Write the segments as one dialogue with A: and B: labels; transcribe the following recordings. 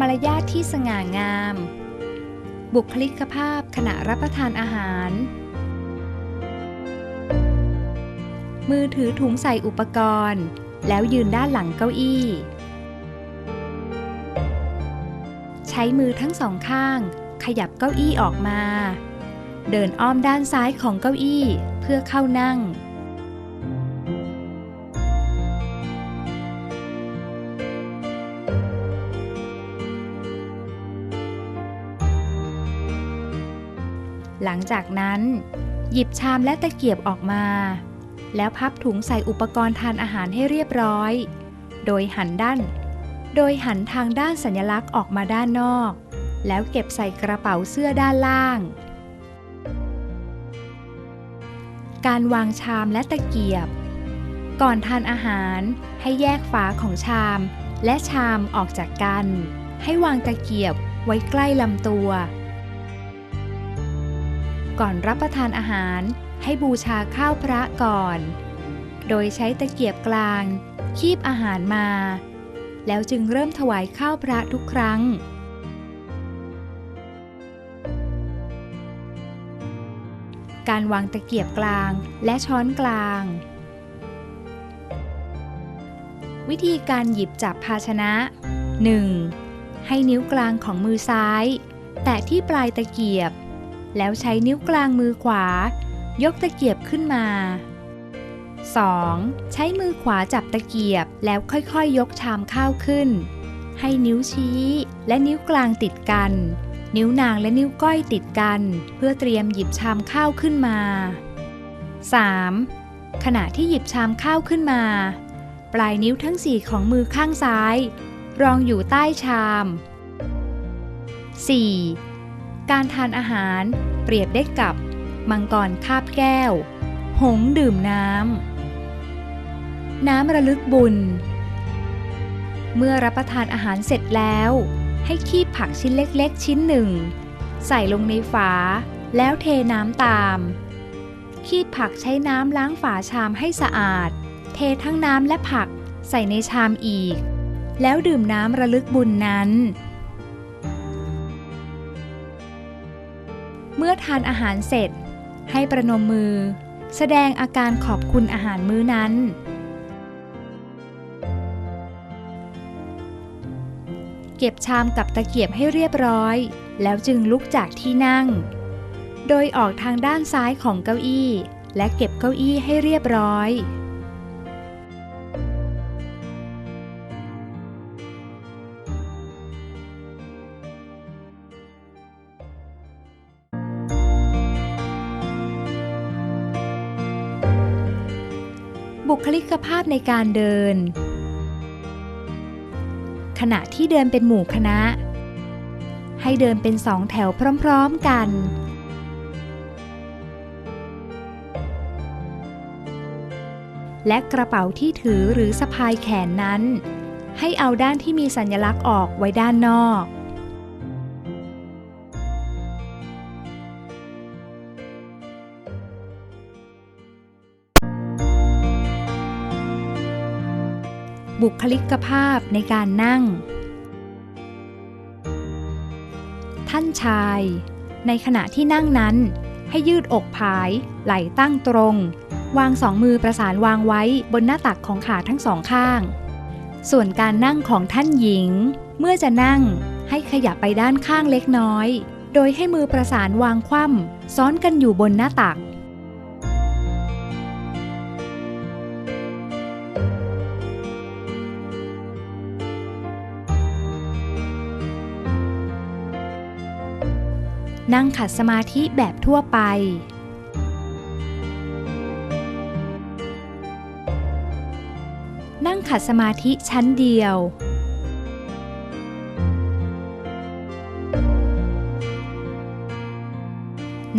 A: มารยาทที่สง่างาม บุคลิกภาพขณะรับประทานอาหาร มือถือถุงใส่อุปกรณ์ แล้วยืนด้านหลังเก้าอี้ ใช้มือทั้งสองข้าง ขยับเก้าอี้ออกมา เดินอ้อมด้านซ้ายของเก้าอี้เพื่อเข้านั่ง หลังจากนั้น หยิบชามและตะเกียบออกมา แล้วพับถุงใส่อุปกรณ์ทานอาหารให้เรียบร้อย โดยหันด้าน โดยหันทางด้านสัญลักษณ์ออกมาด้านนอก แล้วเก็บใส่กระเป๋าเสื้อด้านล่าง การวางชามและตะเกียบ ก่อนทานอาหารให้แยกฝาของชามและชามออกจากกัน ให้วางตะเกียบไว้ใกล้ลำตัว ก่อนรับประทานอาหารให้บูชาข้าวพระก่อน โดยใช้ตะเกียบกลาง คีบอาหารมา แล้วจึงเริ่มถวายข้าวพระทุกครั้ง การวางตะเกียบกลางและช้อนกลาง วิธีการหยิบจับภาชนะ 1. ให้นิ้วกลางของมือซ้าย แตะที่ปลายตะเกียบ แล้วใช้นิ้วกลางมือขวา ยกตะเกียบขึ้นมา 2. ใช้มือขวาจับตะเกียบแล้วค่อยๆยยกชามข้าวขึ้น ให้นิ้วชี้และนิ้วกลางติดกัน นิ้วนางและนิ้วก้อยติดกัน เพื่อเตรียมหยิบชามข้าวขึ้นมา 3. ขณะที่หยิบชามข้าวขึ้นมา ปลายนิ้วทั้งสี่ของมือข้างซ้าย รองอยู่ใต้ชาม 4. การทานอาหาร เปรียบได้กับ มังกรคาบแก้ว หงดื่มน้ำ น้ำระลึกบุญ เมื่อรับประทานอาหารเสร็จแล้ว ให้คีบผักชิ้นเล็กๆ ชิ้นหนึ่ง ใส่ลงในฝา แล้วเทน้ำตาม คีบผักใช้น้ำล้างฝาชามให้สะอาด เททั้งน้ำและผักใส่ในชามอีก แล้วดื่มน้ำระลึกบุญนั้น เมื่อทานอาหารเสร็จ ให้ประนมมือ แสดงอาการขอบคุณอาหารมื้อนั้น เก็บชามกับตะเกียบให้เรียบร้อย แล้วจึงลุกจากที่นั่ง โดยออกทางด้านซ้ายของเก้าอี้ และเก็บเก้าอี้ให้เรียบร้อย บุคลิกภาพในการเดิน ขณะที่เดินเป็นหมู่คณะ ให้เดินเป็นสองแถวพร้อมๆกัน และกระเป๋าที่ถือหรือสะพายแขนนั้น ให้เอาด้านที่มีสัญลักษณ์ออกไว้ด้านนอก บุคลิกภาพในการนั่ง ท่านชาย ในขณะที่นั่งนั้น ให้ยืดอกผาย ไหล่ตั้งตรง วางสองมือประสานวางไว้บนหน้าตักของขาทั้งสองข้าง ส่วนการนั่งของท่านหญิง เมื่อจะนั่งให้ขยับไปด้านข้างเล็กน้อย โดยให้มือประสานวางคว่ำซ้อนกันอยู่บนหน้าตัก นั่งขัดสมาธิแบบทั่วไป นั่งขัดสมาธิชั้นเดียว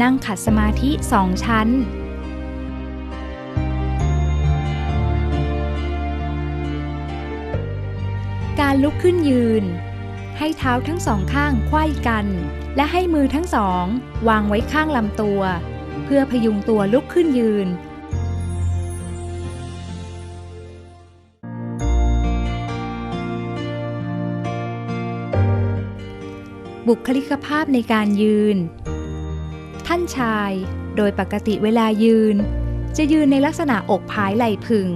A: นั่งขัดสมาธิสองชั้นการลุกขึ้นยืน ให้เท้าทั้งสองข้างไขว้กัน และให้มือทั้งสอง วางไว้ข้างลำตัว เพื่อพยุงตัวลุกขึ้นยืน บุคลิกภาพในการยืน ท่านชาย โดยปกติเวลายืน จะยืนในลักษณะอกผายไหล่พึง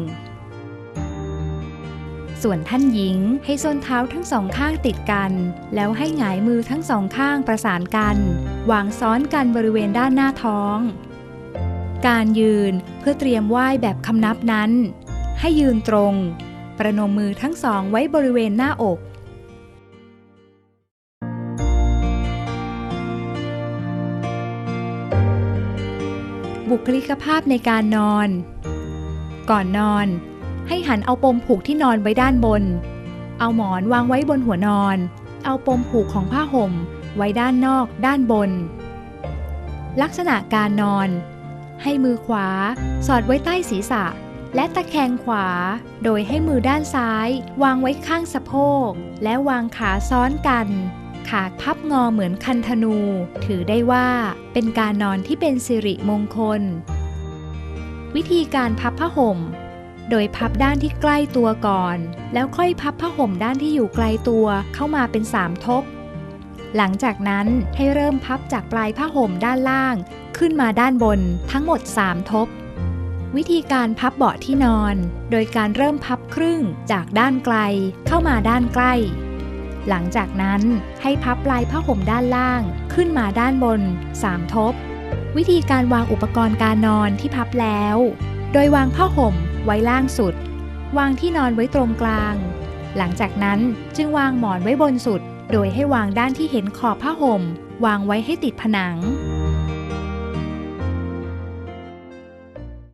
A: ส่วนท่านหญิงให้ส้นเท้าทั้งสองข้างติดกัน แล้วให้หงายมือทั้งสองข้างประสานกัน วางซ้อนกันบริเวณด้านหน้าท้อง การยืนเพื่อเตรียมไหว้แบบคำนับนั้น ให้ยืนตรง ประนมมือทั้งสองไว้บริเวณหน้าอกบุคลิกภาพในการนอน ก่อนนอน ให้หันเอาปมผูกที่นอนไว้ด้านบน เอาหมอนวางไว้บนหัวนอน เอาปมผูกของผ้าห่มไว้ด้านนอกด้านบน ลักษณะการนอน ให้มือขวาสอดไว้ใต้ศีรษะ และตะแคงขวา โดยให้มือด้านซ้าย วางไว้ข้างสะโพก และวางขาซ้อนกัน ขาพับงอเหมือนคันธนู ถือได้ว่าเป็นการนอนที่เป็นสิริมงคล วิธีการพับผ้าห่ม โดยพับด้านที่ใกล้ตัวก่อน แล้วค่อยพับผ้าห่มด้านที่อยู่ไกลตัวเข้ามาเป็นสามทบ หลังจากนั้นให้เริ่มพับจากปลายผ้าห่มด้านล่าง ขึ้นมาด้านบนทั้งหมด3ทบ วิธีการพับเบาะที่นอน โดยการเริ่มพับครึ่งจากด้านไกลเข้ามาด้านใกล้ หลังจากนั้นให้พับปลายผ้าห่มด้านล่างขึ้นมาด้านบน3ทบ วิธีการวางอุปกรณ์การนอนที่พับแล้ว โดยวางผ้าห่ม ไว้ล่างสุด วางที่นอนไว้ตรงกลาง หลังจากนั้นจึงวางหมอนไว้บนสุด โดยให้วางด้านที่เห็นขอบผ้าห่ม วางไว้ให้ติดผนัง